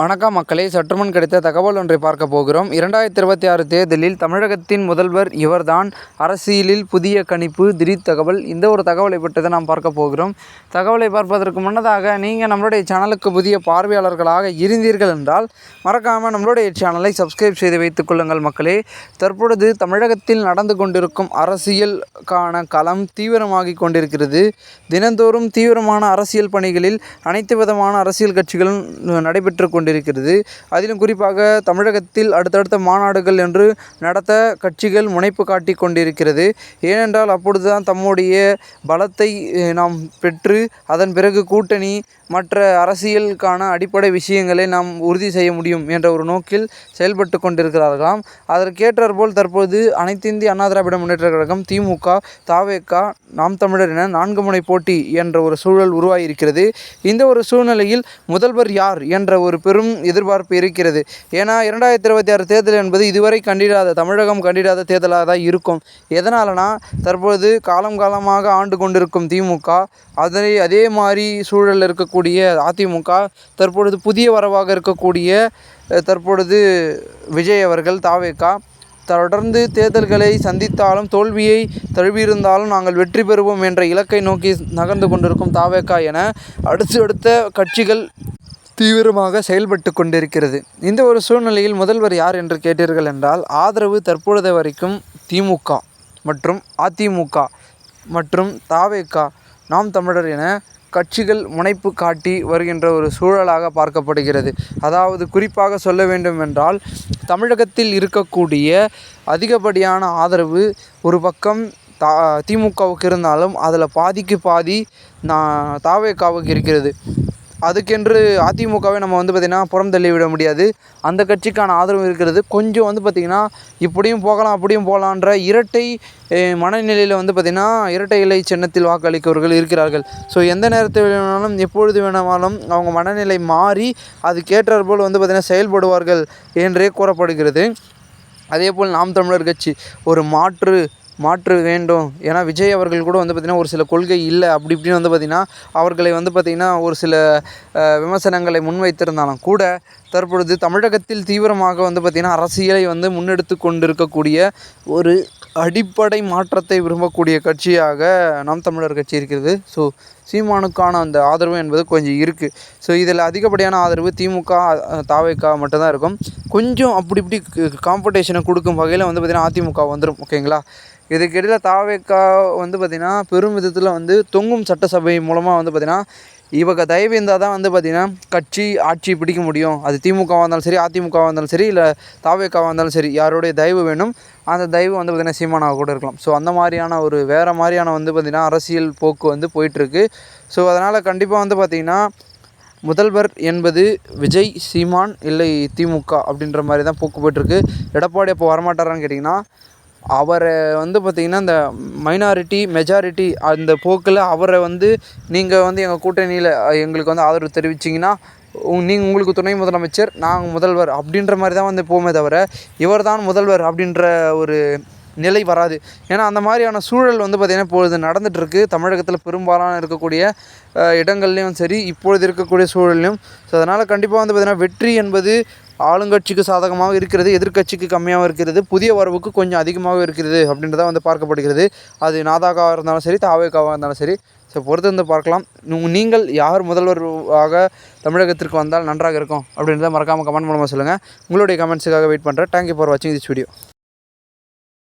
வணக்கம் மக்களே சற்றுமுன் கிடைத்த தகவல் ஒன்றை பார்க்க போகிறோம். இரண்டாயிரத்தி இருபத்தி ஆறு தேர்தலில் தமிழகத்தின் முதல்வர் இவர்தான். அரசியலில் புதிய கணிப்பு திடீர் தகவல் இந்த ஒரு தகவலை பற்றி தான் நாம் பார்க்க போகிறோம். தகவலை பார்ப்பதற்கு முன்னதாக நீங்கள் நம்மளுடைய சேனலுக்கு புதிய பார்வையாளர்களாக இருந்தீர்கள் என்றால் மறக்காமல் நம்மளுடைய சேனலை சப்ஸ்கிரைப் செய்து வைத்துக் கொள்ளுங்கள் மக்களே. தற்பொழுது தமிழகத்தில் நடந்து கொண்டிருக்கும் அரசியலுக்கான களம் தீவிரமாகி கொண்டிருக்கிறது. தினந்தோறும் தீவிரமான அரசியல் பணிகளில் அனைத்து விதமான அரசியல் கட்சிகளும் நடைபெற்று கொண்டு கொண்டிருக்கிறது. அதிலும் குறிப்பாக தமிழகத்தில் அடுத்தடுத்த மாநாடுகள் என்று நடத்த கட்சிகள் முனைப்பு காட்டி கொண்டிருக்கிறது. ஏனென்றால் அப்பொழுதுதான் தம்முடைய பலத்தை நாம் பெற்று அதன் பிறகு கூட்டணி மற்ற அரசியலுக்கான அடிப்படை விஷயங்களை நாம் உறுதி செய்ய முடியும் என்ற ஒரு நோக்கில் செயல்பட்டு கொண்டிருக்கிறார்களாம். அதற்கேற்றாற்போல் தற்போது அனைத்திந்திய அண்ணா திராவிட முன்னேற்ற கழகம் திமுக தாவேக்கா நாம் தமிழர் என நான்கு முனை போட்டி என்ற ஒரு சூழல் உருவாகியிருக்கிறது. இந்த ஒரு சூழ்நிலையில் முதல்வர் யார் என்ற ஒரு பெரும் எதிர்பார்ப்பு இருக்கிறது. ஏன்னா இரண்டாயிரத்தி இருபத்தி ஆறு தேர்தல் என்பது இதுவரை கண்டிடாத தமிழகம் கண்டிடாத தேர்தலாக தான் இருக்கும். எதனாலனா தற்பொழுது காலம் காலமாக ஆண்டு கொண்டிருக்கும் திமுக அதனை அதே மாதிரி சூழலில் இருக்கக்கூடிய அதிமுக தற்பொழுது புதிய வரவாக இருக்கக்கூடிய தற்பொழுது விஜய் அவர்கள் தாவேக்கா தொடர்ந்து தேர்தல்களை சந்தித்தாலும் தோல்வியை தழுவியிருந்தாலும் நாங்கள் வெற்றி பெறுவோம் என்ற இலக்கை நோக்கி நகர்ந்து கொண்டிருக்கும் தாவேக்கா என அடுத்தடுத்த கட்சிகள் தீவிரமாக செயல்பட்டு கொண்டிருக்கிறது. இந்த ஒரு சூழ்நிலையில் முதல்வர் யார் என்று கேட்டீர்கள் என்றால் ஆதரவு தற்பொழுது வரைக்கும் திமுக மற்றும் அதிமுக மற்றும் தாவேகா நாம் தமிழர் என கட்சிகள் முனைப்பு காட்டி வருகின்ற ஒரு சூழலாக பார்க்கப்படுகிறது. அதாவது குறிப்பாக சொல்ல வேண்டும் என்றால் தமிழகத்தில் இருக்கக்கூடிய அதிகப்படியான ஆதரவு ஒரு பக்கம் தா திமுகவுக்கு இருந்தாலும் அதில் பாதிக்கு பாதி நான் தாவேக்காவுக்கு இருக்கிறது. அதுக்கென்று அதிமுகவை நம்ம வந்து பார்த்திங்கன்னா புறம் தள்ளி விட முடியாது. அந்த கட்சிக்கான ஆதரவு இருக்கிறது. கொஞ்சம் வந்து பார்த்திங்கன்னா இப்படியும் போகலாம் அப்படியும் போகலான்ற இரட்டை மனநிலையில் வந்து பார்த்திங்கன்னா இரட்டை இலை சின்னத்தில் வாக்களிக்கவர்கள் இருக்கிறார்கள். ஸோ எந்த நேரத்தில் வேணாலும் எப்பொழுது வேணாலும் அவங்க மனநிலை மாறி அதுக்கேற்றாற் போல் வந்து பார்த்திங்கன்னா செயல்படுவார்கள் என்றே கூறப்படுகிறது. அதே போல் நாம் தமிழர் கட்சி ஒரு மாற்று மாற்று வேண்டும். ஏன்னா விஜய் அவர்கள் கூட வந்து பார்த்திங்கன்னா ஒரு சில கொள்கை இல்லை. அப்படி இப்படின்னு வந்து பார்த்திங்கன்னா அவர்களை வந்து பார்த்திங்கன்னா ஒரு சில விமர்சனங்களை முன்வைத்திருந்தாலும் கூட தற்பொழுது தமிழகத்தில் தீவிரமாக வந்து பார்த்திங்கன்னா அரசியலை வந்து முன்னெடுத்து கொண்டிருக்கக்கூடிய ஒரு அடிப்படை மாற்றத்தை விரும்பக்கூடிய கட்சியாக நாம் தமிழர் கட்சி இருக்கிறது. ஸோ சீமானுக்கான அந்த ஆதரவு என்பது கொஞ்சம் இருக்குது ஸோ இதில் அதிகப்படியான ஆதரவு திமுக அஹ், தாவேகா மட்டும்தான் இருக்கும். கொஞ்சம் அப்படி இப்படி காம்படிஷனை கொடுக்கும் வகையில் வந்து பார்த்திங்கன்னா அதிமுக வந்துடும் ஓகேங்களா? இதுக்கிடையில் தாவேக்கா வந்து பார்த்திங்கன்னா பெரும் விதத்தில் வந்து தொங்கும் சட்டசபை மூலமாக வந்து பார்த்திங்கன்னா இவங்க தயவு இருந்தால் தான் வந்து பார்த்திங்கன்னா கட்சி ஆட்சி பிடிக்க முடியும். அது திமுகவாக இருந்தாலும் சரி அதிமுகவாக இருந்தாலும் சரி இல்லை தாவேக்காவாக இருந்தாலும் சரி யாருடைய தயவு வேணும் அந்த தயவு வந்து பார்த்திங்கன்னா சீமானாக கூட இருக்கலாம். ஸோ அந்த மாதிரியான ஒரு வேறு மாதிரியான வந்து பார்த்திங்கன்னா அரசியல் போக்கு வந்து போயிட்டுருக்கு. ஸோ அதனால் கண்டிப்பாக வந்து பார்த்திங்கன்னா முதல்வர் என்பது விஜய் சீமான் இல்லை திமுக அப்படின்ற மாதிரி தான் போக்கு போயிட்டுருக்கு. எடப்பாடி அப்போ வரமாட்டாரான்னு கேட்டிங்கன்னா அவரை வந்து பார்த்திங்கன்னா இந்த மைனாரிட்டி மெஜாரிட்டி அந்த போக்கில் அவரை வந்து நீங்கள் வந்து எங்கள் கூட்டணியில் எங்களுக்கு வந்து ஆதரவு தெரிவிச்சிங்கன்னா நீங்கள் உங்களுக்கு துணை முதலமைச்சர் நாங்கள் முதல்வர் அப்படின்ற மாதிரி தான் வந்து போமே தவிர இவர் தான் முதல்வர் அப்படின்ற ஒரு நிலை வராது. ஏன்னா அந்த மாதிரியான சூழல் வந்து பார்த்திங்கன்னா இப்பொழுது நடந்துகிட்ருக்கு தமிழகத்தில் பெரும்பாலான இருக்கக்கூடிய இடங்கள்லேயும் இடங்கள்லையும் சரி இப்பொழுது இருக்கக்கூடிய சூழல்லையும் ஸோ அதனால் கண்டிப்பாக வந்து பார்த்திங்கன்னா வெற்றி என்பது ஆளுங்கட்சிக்கு சாதகமாக இருக்கிறது எதிர்க்கட்சிக்கு கம்மியாக இருக்கிறது புதிய வரவுக்கு கொஞ்சம் அதிகமாக இருக்கிறது அப்படின்றத வந்து பார்க்கப்படுகிறது. அது நாதாகாவாக இருந்தாலும் சரி தாவேக்காவாக இருந்தாலும் சரி. ஸோ பொறுத்து வந்து பார்க்கலாம். நீங்கள் யார் முதல்வராக தமிழகத்திற்கு வந்தால் நன்றாக இருக்கும் அப்படின்றத மறக்காமல் கமெண்ட் மூலமாக சொல்லுங்கள் உங்களுடைய கமெண்ட்ஸுக்காக வெயிட் பண்ணுறேன் தேங்க்யூ ஃபார் வாட்சிங் திஸ் வீடியோ